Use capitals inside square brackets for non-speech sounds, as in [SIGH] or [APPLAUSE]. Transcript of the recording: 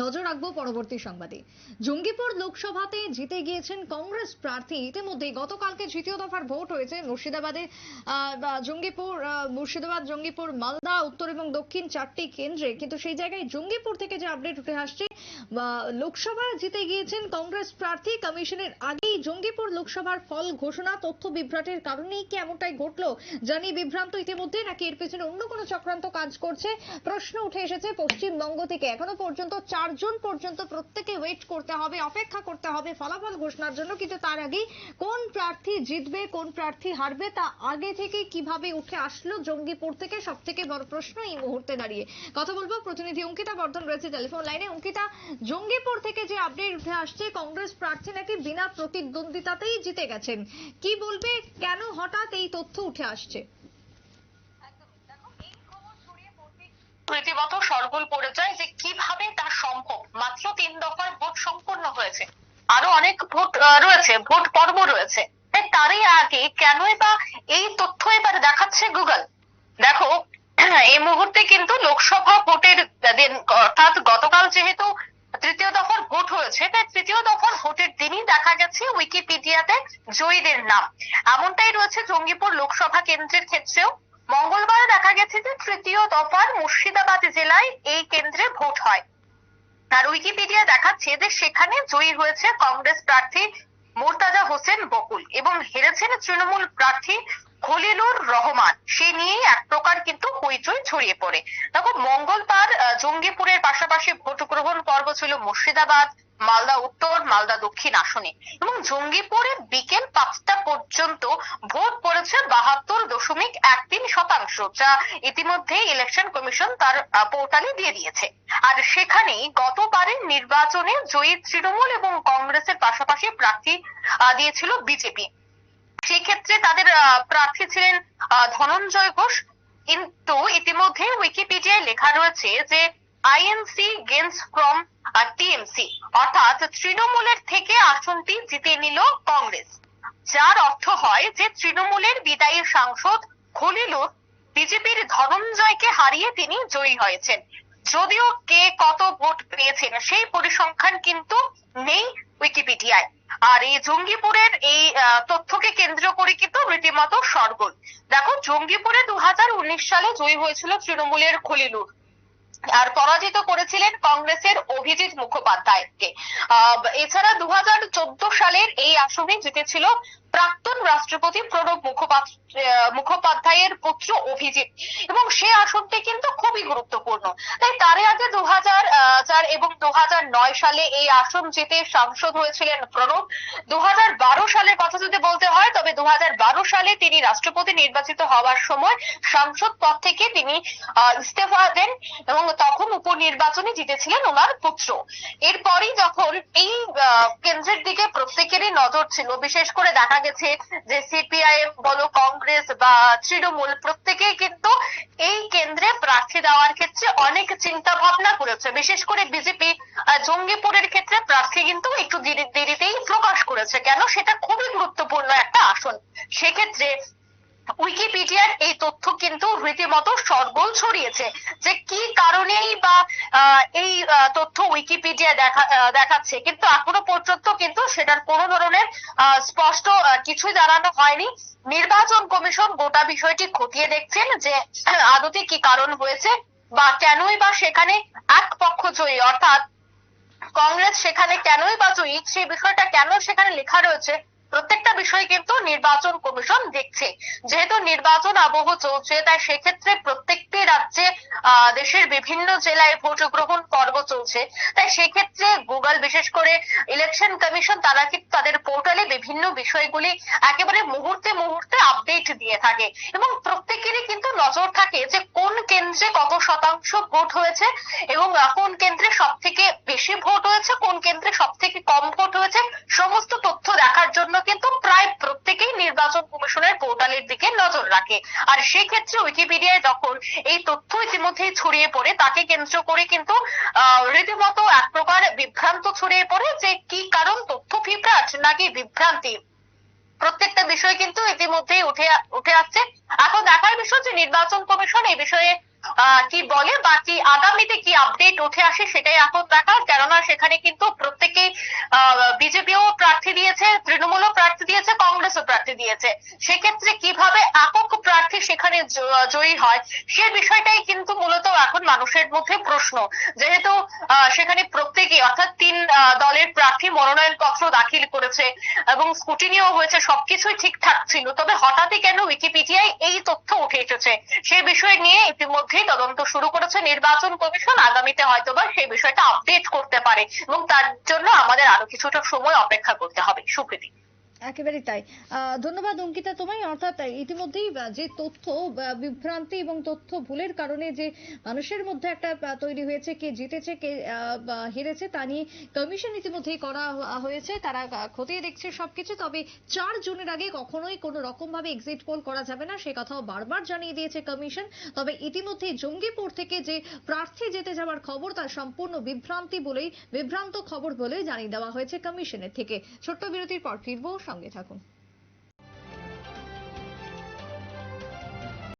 নজর রাখব পরবর্তী সংবাদে। জঙ্গিপুর লোকসভাতে জিতে গিয়েছেন কংগ্রেস প্রার্থী। ইতিমধ্যে গতকালকে তৃতীয় দফার ভোট হয়েছে মুর্শিদাবাদে। জঙ্গিপুর মুর্শিদাবাদ, জঙ্গিপুর, মালদা, উত্তর এবং দক্ষিণ চারটি কেন্দ্রে। কিন্তু সেই জায়গায় জঙ্গিপুর থেকে যে আপডেট উঠে আসছে লোকসভা জিতে গিয়েছেন কংগ্রেস প্রার্থী কমিশনের আগেই জঙ্গিপুর লোকসভার ফল ঘোষণা, তথ্য বিভ্রাটের কারণেই কি এমনটাই ঘটলো জানি বিভ্রান্ত ইতিমধ্যে, নাকি এর পেছনে অন্য কোনো চক্রান্ত কাজ করছে? প্রশ্ন উঠে এসেছে পশ্চিমবঙ্গ থেকে। এখনও পর্যন্ত চারজন পর্যন্ত প্রত্যেকে ওয়েট করতে হবে, অপেক্ষা করতে হবে ফলাফল ঘোষণার জন্য। কিন্তু তার আগেই কোন প্রার্থী জিতবে, কোন প্রার্থী হারবে, তা আগে থেকে কীভাবে উঠে আসলো জঙ্গিপুর থেকে সব থেকে বড় প্রশ্ন এই মুহূর্তে দাঁড়িয়ে। কথা বলব প্রতিনিধি অঙ্কিতা বর্ধন রয়েছে টেলিফোন লাইনে অঙ্কিতা, জঙ্গিপুর থেকে যে আপডেট উঠে আসছে, কংগ্রেস প্রার্থী নাকি বিনা প্রতিদ্বন্দ্বিতাতেই জিতে গেছেন? কি বলবে, কেন হঠাৎ এই তথ্য উঠে আসছে? রীতিমতো সরগোল পড়ে যায়, যে সম্ভব। মাত্র তিন দফার ভোট সম্পন্ন হয়েছে। আরও অনেক ভোট রয়েছে, ভোট পর্ব রয়েছে। তারই আগে কেনই বা এই তথ্য এবার দেখাচ্ছে গুগল? দেখো, [CLEARS THROAT] এই মুহূর্তে কিন্তু লোকসভা ভোটের দিন, অর্থাৎ গতকাল যেহেতু তৃতীয় দফার ভোট হয়েছে, তাই তৃতীয় দফার ভোটের দিনই দেখা গেছে উইকিপিডিয়াতে জয়ীদের নাম। এমনটাই রয়েছে জঙ্গিপুর লোকসভা কেন্দ্রের ক্ষেত্রেও। মঙ্গলবার দেখা গেছে যে তৃতীয় দফার মুর্শিদাবাদ জেলায় এই কেন্দ্রে ভোট হয়। আর উইকিপিডিয়া দেখাচ্ছে যে সেখানে জয়ী হয়েছে কংগ্রেস প্রার্থী মোর্তাজা হোসেন বকুল এবং হেরেছেন তৃণমূল প্রার্থী খলিলুর রহমান। সে নিয়েই এক প্রকার কিন্তু হইচই ছড়িয়ে পড়ে। দেখো, মঙ্গলবার জঙ্গিপুরের পাশাপাশি ভোট গ্রহণ পর্ব ছিল মুর্শিদাবাদ। মালদা উত্তর, মালদা দক্ষিণ আসনে। এবং জঙ্গিপুরে বিকেল পাঁচটা পর্যন্ত ভোট পড়েছে বাহাত্তর দশমিক এক তিন শতাংশ, যা ইতিমধ্যে ইলেকশন কমিশন তার পোর্টালে দিয়ে দিয়েছে। আর সেখানেই গতবারের নির্বাচনে জয়ী তৃণমূল এবং কংগ্রেসের পাশাপাশি প্রার্থী দিয়েছিল বিজেপি। সেই ক্ষেত্রে তাদের প্রার্থী ছিলেন ধনঞ্জয় ঘোষ। কিন্তু ইতিমধ্যে উইকিপিডিয়ায় লেখা রয়েছে যে আইএনসি গেন্স ফ্রম টিএমসি অর্থাৎ তৃণমূলের থেকে আসনটি জিতে নিল কংগ্রেস। যার অর্থ হয় যে তৃণমূলের বিদায়ী সাংসদ খলিলুর বিজেপির ধনঞ্জয়কে হারিয়ে তিনি জয়ী হয়েছেন। যদিও কে কত ভোট পেয়েছেন সেই পরিসংখ্যান কিন্তু নেই উইকিপিডিয়ায়। আর এই জঙ্গিপুরের এই তথ্যকে কেন্দ্র করে কিন্তু রীতিমতো সরগোল। দেখো, জঙ্গিপুরে দু হাজার উনিশ সালে জয়ী হয়েছিল তৃণমূলের খলিলুর। আর পরাজিত করেছিলেন কংগ্রেসের অভিজিৎ মুখোপাধ্যায়কে। এছাড়া দু সালের এই আসনে জিতেছিল প্রাক্তন রাষ্ট্রপতি প্রণব মুখোপাধ্যায় মুখোপাধ্যায়ের পুত্র অভিজিৎ। এবং সে আসনটি কিন্তু খুবই গুরুত্বপূর্ণ। তাই তারই আগে দু হাজার চার এবং দু নয় সালে এই আসন জিতে সাংসদ হয়েছিলেন প্রণব। দু হাজার বারো সালের কথা যদি বলতে হয় তবে দু সালে তিনি রাষ্ট্রপতি নির্বাচিত হওয়ার সময় সাংসদ পদ থেকে তিনি ইস্তফা দেন এবং তখন উপনির্বাচনে জিতেছিলেন ওনার পুত্র। এরপরই যখন এই কেন্দ্রের দিকে প্রত্যেকেরই নজর ছিল, বিশেষ করে দেখা গেছে যে সিপিআইএম বলো কংগ্রেস বা তৃণমূল প্রত্যেকেই কিন্তু এই কেন্দ্রে প্রার্থী দেওয়ার ক্ষেত্রে অনেক চিন্তা ভাবনা করেছে। বিশেষ করে বিজেপি জঙ্গিপুরের ক্ষেত্রে প্রার্থী কিন্তু একটু দেরিতেই প্রকাশ করেছে। কেন? সেটা খুবই গুরুত্বপূর্ণ একটা আসন। সেক্ষেত্রে উইকিপিডিয়ার এই তথ্য কিন্তু রীতিমতো সরগোল ছড়িয়েছে যে কি কারণেই বা এই তথ্য উইকিপিডিয়া দেখা দেখাচ্ছে। কিন্তু এখনও পর্যন্ত কিন্তু সেটার কোনো ধরনের স্পষ্ট কিছুই জানানো হয়নি। নির্বাচন কমিশন গোটা বিষয়টি খতিয়ে দেখছেন যে আদতে কি কারণ হয়েছে বা কেনই বা সেখানে এক পক্ষ জয়ী। অর্থাৎ কংগ্রেস সেখানে কেনই বা জয়ী, সেই বিষয়টা কেন সেখানে লেখা রয়েছে প্রত্যেকটা বিষয় কিন্তু নির্বাচন কমিশন দেখছে। যেহেতু নির্বাচন আবহ চলছে, তাই সেক্ষেত্রে প্রত্যেকটি রাজ্যে দেশের বিভিন্ন জেলায় ভোট গ্রহণ চলছে। তাই সেক্ষেত্রে গুগল, বিশেষ করে ইলেকশন কমিশন তারা কিন্তু তাদের পোর্টালে বিভিন্ন বিষয়গুলি একেবারে মুহূর্তে মুহূর্তে আপডেট দিয়ে থাকে। এবং প্রত্যেকেরই কিন্তু নজর থাকে যে কোন কেন্দ্রে কত শতাংশ ভোট হয়েছে এবং কোন কেন্দ্রে সব থেকে বেশি ভোট হয়েছে, কোন কেন্দ্রে সব থেকে কম ভোট হয়েছে, সমস্ত তথ্য দেখার জন্য কিন্তু প্রায় প্রত্যেকেই নির্বাচন কমিশনের পোর্টালের দিকে নজর রাখে। আর সেক্ষেত্রে উইকিপিডিয়ায় যখন এই তথ্য ইতিমধ্যেই ছড়িয়ে পড়ে, তাকে কেন্দ্র করে কিন্তু রীতিমতো এক প্রকার বিভ্রান্ত ছড়িয়ে পড়ে যে কি কারণ তথ্য বিভ্রাট নাকি বিভ্রান্তি। প্রত্যেকটা বিষয় কিন্তু ইতিমধ্যেই উঠে উঠে আসছে। এখন দেখার বিষয় যে নির্বাচন কমিশন এই বিষয়ে কি বলে বা কি আগামীতে কি আপডেট উঠে আসে সেটাই এখন দেখার। কেননা সেখানে কিন্তু প্রত্যেকেই বিজেপিও প্রার্থী দিয়েছে, তৃণমূলও প্রার্থী দিয়েছে, কংগ্রেসও প্রার্থী দিয়েছে। সেক্ষেত্রে কীভাবে একক প্রার্থী সেখানে জয়ী হয় সে বিষয়টাই কিন্তু এখন মানুষের মধ্যে প্রশ্ন। যেহেতু সেখানে প্রত্যেকেই অর্থাৎ তিন দলের প্রার্থী মনোনয়ন পত্র দাখিল করেছে এবং স্কুটিনিও হয়েছে, সবকিছুই ঠিকঠাক ছিল। তবে হঠাৎই কেন উইকিপিডিয়ায় এই তথ্য উঠে এসেছে? সে বিষয় নিয়ে ইতিমধ্যেই তদন্ত শুরু করেছে নির্বাচন কমিশন। আগামীতে হয়তোবা সেই বিষয়টা আপডেট করতে পারে এবং তার জন্য আমাদের আরও কিছুটা সময় অপেক্ষা করতে হবে। সুপ্রীতি। একেবারেই তাই। ধন্যবাদ, অঙ্কিতা, তোমায়। অর্থাৎ ইতিমধ্যেই যে তথ্য বিভ্রান্তি এবং তথ্য ভুলের কারণে যে মানুষের মধ্যে একটা তৈরি হয়েছে, কে জিতেছে, কে হেরেছে, তা নিয়ে কমিশন ইতিমধ্যেই করা হয়েছে। তারা খতিয়ে দেখছে সবকিছু। তবে চার জনের আগে কখনোই কোনো রকম ভাবে এক্সিট পোল করা যাবে না, সে কথাও বারবার জানিয়ে দিয়েছে কমিশন। তবে ইতিমধ্যে জঙ্গিপুর থেকে যে প্রার্থী যেতে যাওয়ার খবর তা সম্পূর্ণ বিভ্রান্তি বলেই, বিভ্রান্ত খবর বলেই জানিয়ে দেওয়া হয়েছে কমিশনের থেকে। ছোট্ট বিরতির পর ফিরবো সঙ্গে থাকুন।